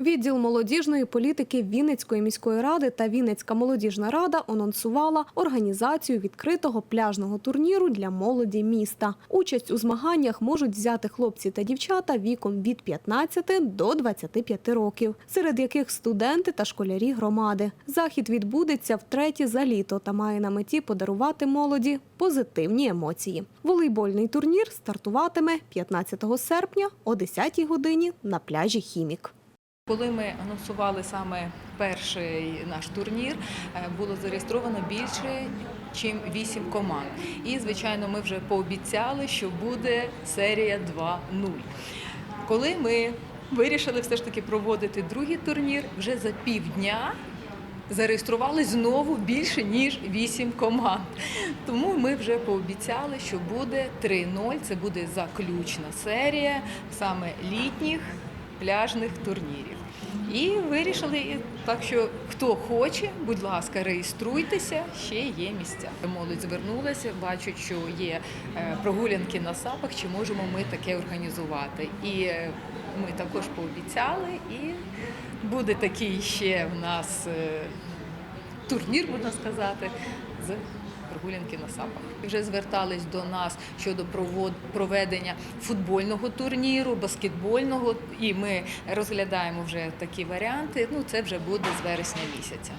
Відділ молодіжної політики Вінницької міської ради та Вінницька молодіжна рада анонсувала організацію відкритого пляжного турніру для молоді міста. Участь у змаганнях можуть взяти хлопці та дівчата віком від 15 до 25 років, серед яких студенти та школярі громади. Захід відбудеться втретє за літо та має на меті подарувати молоді позитивні емоції. Волейбольний турнір стартуватиме 15 серпня о 10 годині на пляжі Хімік. Коли ми анонсували саме перший наш турнір, е, було зареєстровано більше, ніж 8 команд. І, звичайно, ми вже пообіцяли, що буде серія 2-0. Коли ми вирішили все ж таки проводити другий турнір, вже за півдня зареєстрували знову більше ніж 8 команд. Тому ми вже пообіцяли, що буде 3-0. Це буде заключна серія саме літніх пляжних турнірів. І вирішили так, що хто хоче, будь ласка, реєструйтеся, ще є місця. Молодь звернулася, бачать, що є е, прогулянки на сапах, чи можемо ми таке організувати. І е, ми також пообіцяли, і буде такий ще в нас е, турнір, можна сказати, з прогулянки на сапах. Вже звертались до нас щодо проведення футбольного турніру, баскетбольного, і ми розглядаємо вже такі варіанти. Ну це вже буде з вересня місяця.